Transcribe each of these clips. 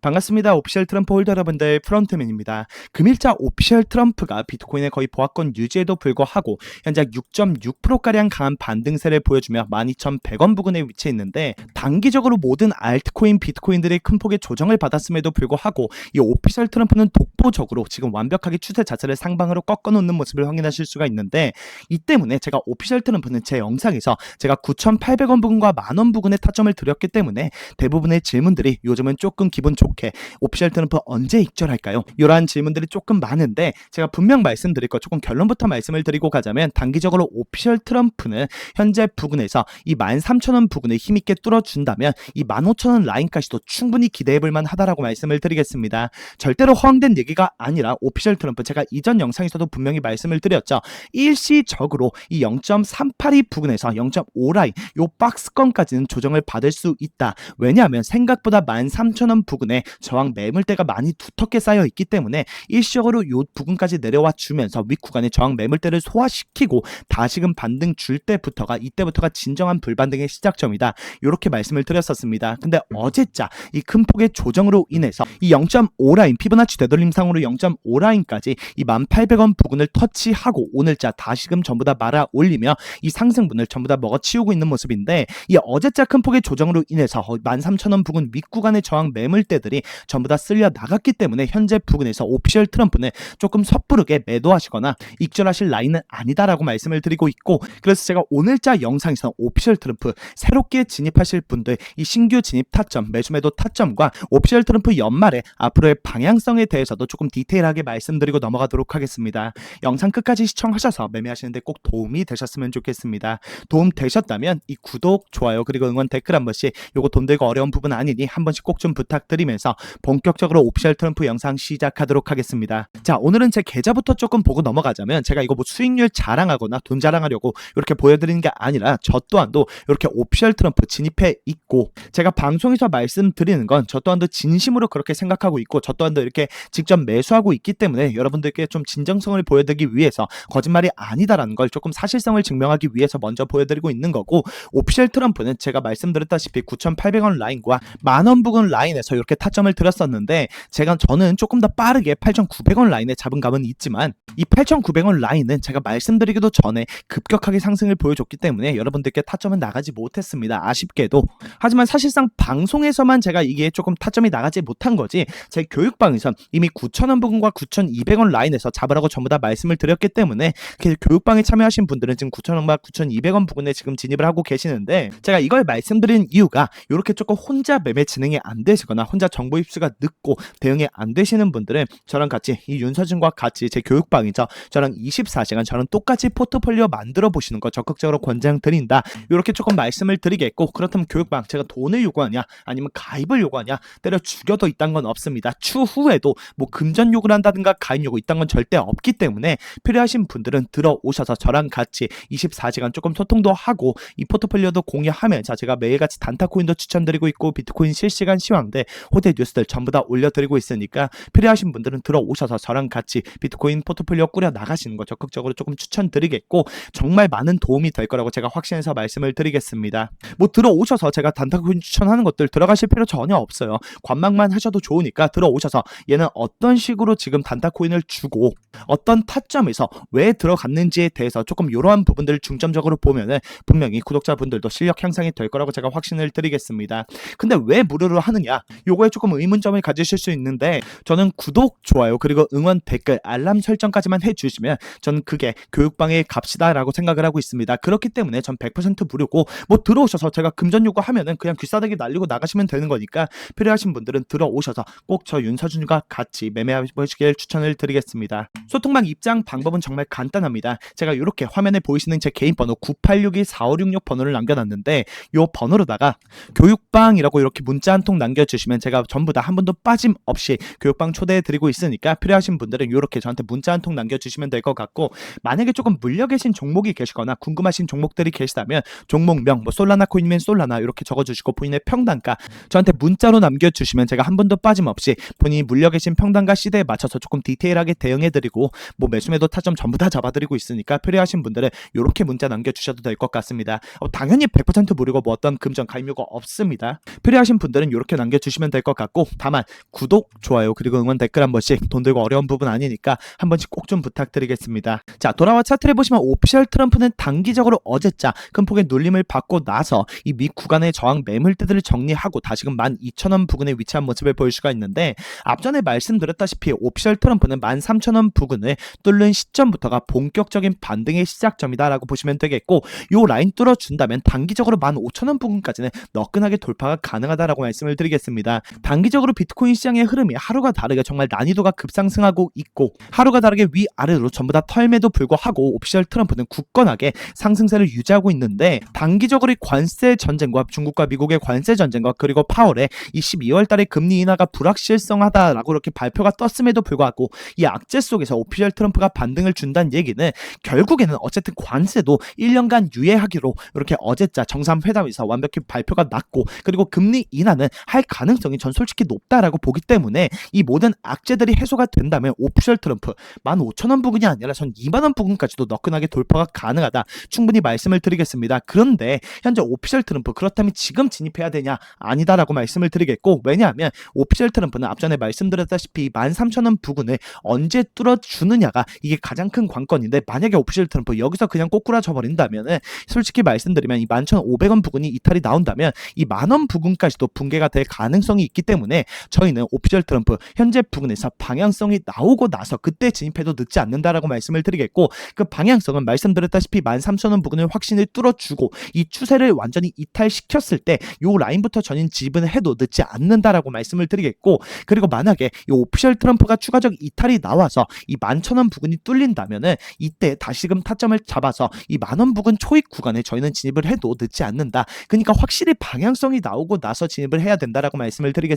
반갑습니다. 오피셜 트럼프 홀더 여러분들 프런트맨입니다. 금일자 오피셜 트럼프가 비트코인의 거의 보합권 유지에도 불구하고 현재 6.6%가량 강한 반등세를 보여주며 12,100원 부근에 위치해 있는데 단기적으로 모든 알트코인 비트코인들이 큰 폭의 조정을 받았음에도 불구하고 이 오피셜 트럼프는 독보적으로 지금 완벽하게 추세 자체를 상방으로 꺾어 놓는 모습을 확인하실 수가 있는데 이 때문에 제가 오피셜 트럼프는 제 영상에서 제가 9,800원 부근과 만원 부근의 타점을 드렸기 때문에 대부분의 질문들이 요즘은 조금 기분 좋게 오피셜 트럼프 언제 익절할까요? 이러한 질문들이 조금 많은데 제가 분명 말씀드릴 거 조금 결론부터 말씀을 드리고 가자면 단기적으로 오피셜 트럼프는 현재 부근에서 이 13,000원 부근을 힘있게 뚫어준다면 이 15,000원 라인까지도 충분히 기대해볼 만하다라고 말씀을 드리겠습니다. 절대로 허황된 얘기가 아니라 오피셜 트럼프 제가 이전 영상에서도 분명히 말씀을 드렸죠. 일시적으로 이 0.382 부근에서 0.5 라인 요 박스권까지는 조정을 받을 수 있다. 왜냐하면 생각보다 13,000원 부근에 저항 매물대가 많이 두텁게 쌓여 있기 때문에 일시적으로 요 부근까지 내려와 주면서 윗 구간의 저항 매물대를 소화시키고 다시금 반등 줄 때부터가 이때부터가 진정한 불반등의 시작점이다. 이렇게 말씀을 드렸었습니다. 근데 어제자 이 큰 폭의 조정으로 인해서 이 0.5 라인 피보나치 되돌림상으로 0.5 라인까지 이 1,800원 부근을 터치하고 오늘자 다시금 전부 다 말아 올리며 이 상승분을 전부 다 먹어치우고 있는 모습인데 이 어제자 큰 폭의 조정으로 인해서 13,000원 부근 윗 구간의 저항 매물대들 이 전부 다 쓸려 나갔기 때문에 현재 부근에서 오피셜 트럼프는 조금 섣부르게 매도하시거나 익절하실 라인은 아니다라고 말씀을 드리고 있고 그래서 제가 오늘자 영상에서 오피셜 트럼프 새롭게 진입하실 분들 이 신규 진입 타점 매수 매도 타점과 오피셜 트럼프 연말에 앞으로의 방향성에 대해서도 조금 디테일하게 말씀드리고 넘어가도록 하겠습니다. 영상 끝까지 시청하셔서 매매하시는데 꼭 도움이 되셨으면 좋겠습니다. 도움 되셨다면 이 구독, 좋아요 그리고 응원 댓글 한 번씩 요거 돈 들고 어려운 부분 아니니 한 번씩 꼭 좀 부탁드리면서 본격적으로 오피셜 트럼프 영상 시작하도록 하겠습니다. 자 오늘은 제 계좌부터 조금 보고 넘어가자면 제가 이거 뭐 수익률 자랑하거나 돈 자랑하려고 이렇게 보여드리는 게 아니라 저 또한도 이렇게 오피셜 트럼프 진입해 있고 제가 방송에서 말씀드리는 건 저 또한도 진심으로 그렇게 생각하고 있고 저 또한도 이렇게 직접 매수하고 있기 때문에 여러분들께 좀 진정성을 보여드리기 위해서 거짓말이 아니다라는 걸 조금 사실성을 증명하기 위해서 먼저 보여드리고 있는 거고 오피셜 트럼프는 제가 말씀드렸다시피 9,800원 라인과 만원 부근 라인에서 이렇게 타 점을 들었었는데 제가 저는 조금 더 빠르게 8,900원 라인에 잡은 감은 있지만 이 8,900원 라인은 제가 말씀드리기도 전에 급격하게 상승을 보여줬기 때문에 여러분들께 타점은 나가지 못했습니다. 아쉽게도. 하지만 사실상 방송에서만 제가 이게 조금 타점이 나가지 못한 거지 제 교육방에선 이미 9,000원 부근과 9,200원 라인에서 잡으라고 전부 다 말씀을 드렸기 때문에 그 교육방에 참여하신 분들은 지금 9,000원과 9,200원 부근에 지금 진입을 하고 계시는데 제가 이걸 말씀드린 이유가 이렇게 조금 혼자 매매 진행이 안 되시거나 혼자 정보 입수가 늦고 대응이 안 되시는 분들은 저랑 같이 이 윤서준과 같이 제 교육방이죠. 저랑 24시간 저랑 똑같이 포트폴리오 만들어 보시는 거 적극적으로 권장드린다. 이렇게 조금 말씀을 드리겠고 그렇다면 교육방 제가 돈을 요구하냐 아니면 가입을 요구하냐 때려 죽여도 이딴 건 없습니다. 추후에도 뭐 금전 요구를 한다든가 가입 요구 이딴 건 절대 없기 때문에 필요하신 분들은 들어오셔서 저랑 같이 24시간 조금 소통도 하고 이 포트폴리오도 공유하면서 제가 매일같이 단타코인도 추천드리고 있고 비트코인 실시간 시황들 호텔 뉴스들 전부 다 올려드리고 있으니까 필요하신 분들은 들어오셔서 저랑 같이 비트코인 포트폴리오 꾸려 나가시는 거 적극적으로 조금 추천드리겠고 정말 많은 도움이 될 거라고 제가 확신해서 말씀을 드리겠습니다. 뭐 들어오셔서 제가 단타코인 추천하는 것들 들어가실 필요 전혀 없어요. 관망만 하셔도 좋으니까 들어오셔서 얘는 어떤 식으로 지금 단타코인을 주고 어떤 타점에서 왜 들어갔는지에 대해서 조금 이러한 부분들을 중점적으로 보면은 분명히 구독자분들도 실력 향상이 될 거라고 제가 확신을 드리겠습니다. 근데 왜 무료로 하느냐? 요거에 조금 의문점을 가지실 수 있는데 저는 구독, 좋아요, 그리고 응원, 댓글, 알람 설정까지만 해주시면 저는 그게 교육방의 값이다라고 생각을 하고 있습니다. 그렇기 때문에 전 100% 무료고 뭐 들어오셔서 제가 금전 요구하면은 그냥 귀싸대기 날리고 나가시면 되는 거니까 필요하신 분들은 들어오셔서 꼭 저 윤서준과 같이 매매하시길 추천을 드리겠습니다. 소통방 입장 방법은 정말 간단합니다. 제가 이렇게 화면에 보이시는 제 개인 번호 9862-4566 번호를 남겨놨는데 이 번호로다가 교육방이라고 이렇게 문자 한 통 남겨주시면 제가 전부 다 한 번도 빠짐없이 교육방 초대해 드리고 있으니까 필요하신 분들은 이렇게 저한테 문자 한 통 남겨주시면 될 것 같고 만약에 조금 물려 계신 종목이 계시거나 궁금하신 종목들이 계시다면 종목명 뭐 솔라나 코인이면 솔라나 이렇게 적어주시고 본인의 평단가 저한테 문자로 남겨주시면 제가 한 번도 빠짐없이 본인이 물려 계신 평단가 시대에 맞춰서 조금 디테일하게 대응해 드리고 뭐 매수매도 타점 전부 다 잡아드리고 있으니까 필요하신 분들은 이렇게 문자 남겨주셔도 될 것 같습니다. 어, 당연히 100% 무료고 뭐 어떤 금전 가입료가 없습니다. 필요하신 분들은 이렇게 남겨주시면 될 것것 같고 다만 구독, 좋아요 그리고 응원 댓글 한 번씩 돈 들고 어려운 부분 아니니까 한 번씩 꼭 좀 부탁드리겠습니다. 자 돌아와 차트를 보시면 오피셜 트럼프는 단기적으로 어제자 큰 폭의 눌림을 받고 나서 이 미 구간의 저항 매물대들을 정리하고 다시금 12,000원 부근에 위치한 모습을 보일 수가 있는데 앞전에 말씀드렸다시피 오피셜 트럼프는 13,000원 부근을 뚫는 시점부터가 본격적인 반등의 시작점이다라고 보시면 되겠고 요 라인 뚫어준다면 단기적으로 15,000원 부근까지는 너끈하게 돌파가 가능하다라고 말씀을 드리겠습니다. 단기적으로 비트코인 시장의 흐름이 하루가 다르게 정말 난이도가 급상승하고 있고 하루가 다르게 위아래로 전부 다 털매도 불구하고 오피셜 트럼프는 굳건하게 상승세를 유지하고 있는데 단기적으로 이 관세 전쟁과 중국과 미국의 관세 전쟁과 그리고 파월의 이 12월 달에 금리 인하가 불확실성하다라고 이렇게 발표가 떴음에도 불구하고 이 악재 속에서 오피셜 트럼프가 반등을 준다는 얘기는 결국에는 어쨌든 관세도 1년간 유예하기로 이렇게 어제자 정상회담에서 완벽히 발표가 났고 그리고 금리 인하는 할 가능성이 전 솔직히 높다라고 보기 때문에 이 모든 악재들이 해소가 된다면 오피셜 트럼프 15,000원 부근이 아니라 전 2만원 부근까지도 너끈하게 돌파가 가능하다. 충분히 말씀을 드리겠습니다. 그런데 현재 오피셜 트럼프 그렇다면 지금 진입해야 되냐? 아니다라고 말씀을 드리겠고 왜냐하면 오피셜 트럼프는 앞전에 말씀드렸다시피 13,000원 부근을 언제 뚫어주느냐가 이게 가장 큰 관건인데 만약에 오피셜 트럼프 여기서 그냥 꼬꾸라져 버린다면은 솔직히 말씀드리면 이 11,500원 부근이 이탈이 나온다면 이 만원 부근까지도 붕괴가 될 가능성이 있기 때문에 저희는 오피셜 트럼프 현재 부근에서 방향성이 나오고 나서 그때 진입해도 늦지 않는다라고 말씀을 드리겠고 그 방향성은 말씀드렸다시피 13,000원 부근을 확신을 뚫어주고 이 추세를 완전히 이탈시켰을 때 요 라인부터 전인 지분을 해도 늦지 않는다라고 말씀을 드리겠고 그리고 만약에 이 오피셜 트럼프가 추가적 이탈이 나와서 이 11,000원 부근이 뚫린다면은 이때 다시금 타점을 잡아서 이 만원 부근 초입 구간에 저희는 진입을 해도 늦지 않는다. 그러니까 확실히 방향성이 나오고 나서 진입을 해야 된다라고 말씀을 드리겠습니다.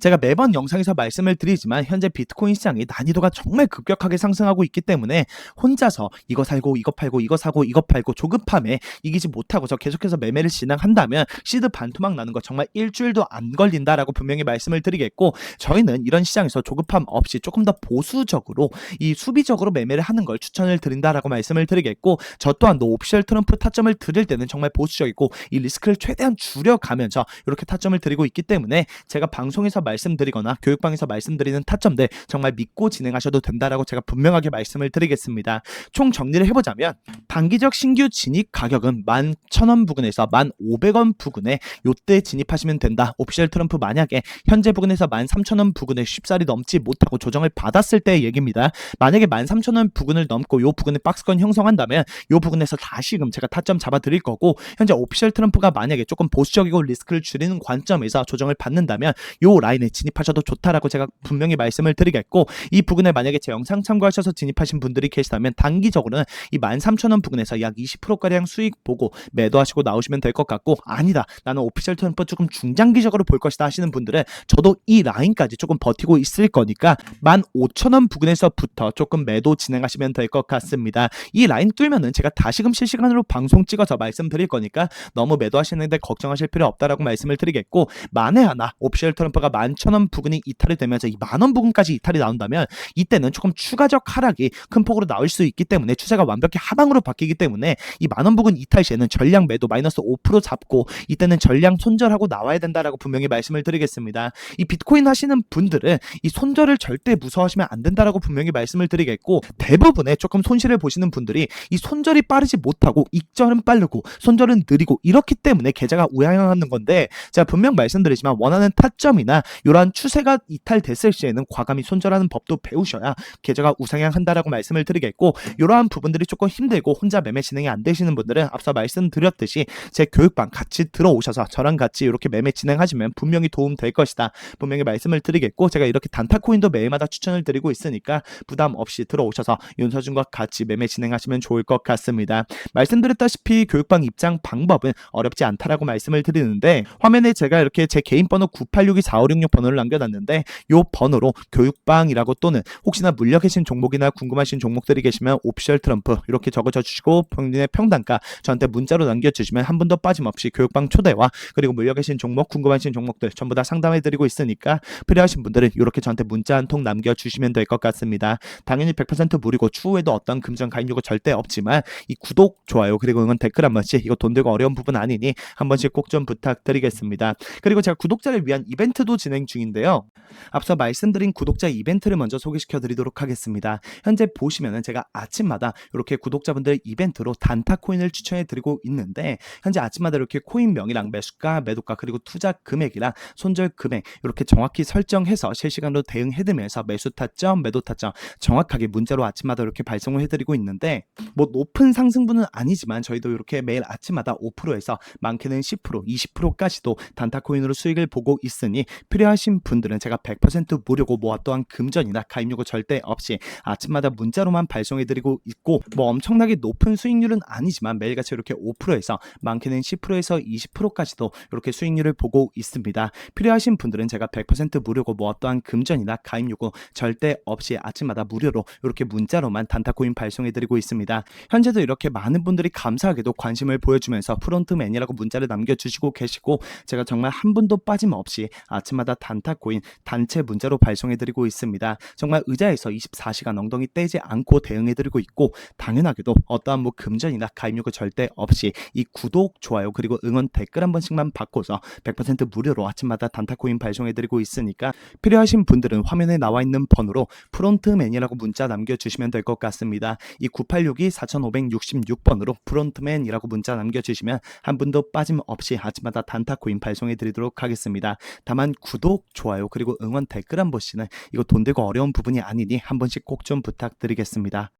제가 매번 영상에서 말씀을 드리지만 현재 비트코인 시장이 난이도가 정말 급격하게 상승하고 있기 때문에 혼자서 이거 살고 이거 팔고 이거 사고 이거 팔고 조급함에 이기지 못하고서 계속해서 매매를 진행한다면 시드 반토막 나는 거 정말 일주일도 안 걸린다라고 분명히 말씀을 드리겠고 저희는 이런 시장에서 조급함 없이 조금 더 보수적으로 이 수비적으로 매매를 하는 걸 추천을 드린다라고 말씀을 드리겠고 저 또한도 오피셜 트럼프 타점을 드릴 때는 정말 보수적이고 이 리스크를 최대한 줄여가면서 이렇게 타점을 드리고 있기 때문에 제가 방송에서 말씀드리거나 교육방에서 말씀드리는 타점들 정말 믿고 진행하셔도 된다라고 제가 분명하게 말씀을 드리겠습니다. 총 정리를 해보자면 단기적 신규 진입 가격은 11,000원 부근에서 1,500원 부근에 요때 진입하시면 된다. 오피셜 트럼프 만약에 현재 부근에서 13,000원 부근에 쉽사리 넘지 못하고 조정을 받았을 때의 얘기입니다. 만약에 13,000원 부근을 넘고 요 부근에 박스권 형성한다면 요 부근에서 다시금 제가 타점 잡아 드릴 거고 현재 오피셜 트럼프가 만약에 조금 보수적이고 리스크를 줄이는 관점에서 조정을 받는다면 요 라인에 진입하셔도 좋다라고 제가 분명히 말씀을 드리겠고 이 부근에 만약에 제 영상 참고하셔서 진입하신 분들이 계시다면 단기적으로는 이 13,000원 부근에서 약 20%가량 수익 보고 매도하시고 나오시면 될 것 같고 아니다 나는 오피셜 트럼프 조금 중장기적으로 볼 것이다 하시는 분들은 저도 이 라인까지 조금 버티고 있을 거니까 15,000원 부근에서부터 조금 매도 진행하시면 될 것 같습니다. 이 라인 뚫면은 제가 다시금 실시간으로 방송 찍어서 말씀드릴 거니까 너무 매도하시는데 걱정하실 필요 없다라고 말씀을 드리겠고 만에 하나 오피셜 트럼프가 11,000원 부근이 이탈이 되면서 이 만원 부근까지 이탈이 나온다면 이때는 조금 추가적 하락이 큰 폭으로 나올 수 있기 때문에 추세가 완벽히 하방으로 바뀌기 때문에 이 만원 부근 이탈 시에는 전량 매도 마이너스 5% 잡고 이때는 전량 손절하고 나와야 된다라고 분명히 말씀을 드리겠습니다. 이 비트코인 하시는 분들은 이 손절을 절대 무서워하시면 안 된다라고 분명히 말씀을 드리겠고 대부분의 조금 손실을 보시는 분들이 이 손절이 빠르지 못하고 익절은 빠르고 손절은 느리고 이렇기 때문에 계좌가 우양하는 건데 제가 분명 말씀드리지만 원하는 타점이나 이러한 추세가 이탈됐을 시에는 과감히 손절하는 법도 배우셔야 계좌가 우상향한다라고 말씀을 드리겠고 이러한 부분들이 조금 힘들고 혼자 매매 진행이 안 되시는 분들은 앞서 말씀드렸듯이 제 교육방 같이 들어오셔서 저랑 같이 이렇게 매매 진행하시면 분명히 도움 될 것이다 분명히 말씀을 드리겠고 제가 이렇게 단타 코인도 매일마다 추천을 드리고 있으니까 부담 없이 들어오셔서 윤서준과 같이 매매 진행하시면 좋을 것 같습니다. 말씀드렸다시피 교육방 입장 방법은 어렵지 않다라고 말씀을 드리는데 화면에 제가 이렇게 제 개인 번호 986245666 번호를 남겨놨는데 요 번호로 교육방이라고 또는 혹시나 물려 계신 종목이나 궁금하신 종목들이 계시면 오피셜 트럼프 이렇게 적어줘 주시고 본인의 평단가 저한테 문자로 남겨주시면 한 분도 빠짐없이 교육방 초대와 그리고 물려 계신 종목 궁금하신 종목들 전부 다 상담해 드리고 있으니까 필요하신 분들은 이렇게 저한테 문자 한 통 남겨주시면 될 것 같습니다. 당연히 100% 무료고 추후에도 어떤 금전 가입 요구 절대 없지만 이 구독, 좋아요 그리고 응원 댓글 한 번씩 이거 돈 들고 어려운 부분 아니니 한 번씩 꼭 좀 부탁드리겠습니다. 그리고 제가 구독자를 위한 위한 이벤트도 진행 중인데요. 앞서 말씀드린 구독자 이벤트를 먼저 소개시켜 드리도록 하겠습니다. 현재 보시면은 제가 아침마다 이렇게 구독자분들 이벤트로 단타 코인을 추천해 드리고 있는데 현재 아침마다 이렇게 코인 명이랑 매수가, 매도가 그리고 투자 금액이랑 손절 금액 이렇게 정확히 설정해서 실시간으로 대응해드리면서 매수 타점, 매도 타점 정확하게 문자로 아침마다 이렇게 발송을 해 드리고 있는데 뭐 높은 상승분은 아니지만 저희도 이렇게 매일 아침마다 5%에서 많게는 10%, 20%까지도 단타 코인으로 수익을 보고 있으니 필요하신 분들은 제가 100% 무료고 뭐 또한 금전이나 가입 요구 절대 없이 아침마다 문자로만 발송해드리고 있고 뭐 엄청나게 높은 수익률은 아니지만 매일같이 이렇게 5%에서 많게는 10%에서 20%까지도 이렇게 수익률을 보고 있습니다. 필요하신 분들은 제가 100% 무료고 뭐 또한 금전이나 가입 요구 절대 없이 아침마다 무료로 이렇게 문자로만 단타코인 발송해드리고 있습니다. 현재도 이렇게 많은 분들이 감사하게도 관심을 보여주면서 프론트맨이라고 문자를 남겨주시고 계시고 제가 정말 한 분도 빠짐없이 아침마다 단타 코인 단체 문자로 발송해드리고 있습니다. 정말 의자에서 24시간 엉덩이 떼지 않고 대응해드리고 있고 당연하게도 어떠한 뭐 금전이나 가입 요구 절대 없이 이 구독, 좋아요 그리고 응원 댓글 한 번씩만 받고서 100% 무료로 아침마다 단타 코인 발송해드리고 있으니까 필요하신 분들은 화면에 나와 있는 번호로 프론트맨이라고 문자 남겨주시면 될 것 같습니다. 이 9862 4566번으로 프론트맨이라고 문자 남겨주시면 한 분도 빠짐없이 아침마다 단타 코인 발송해드리도록 하겠습니다. 다만 구독, 좋아요 그리고 응원 댓글 한 번씩은 이거 돈 들고 어려운 부분이 아니니 한 번씩 꼭 좀 부탁드리겠습니다.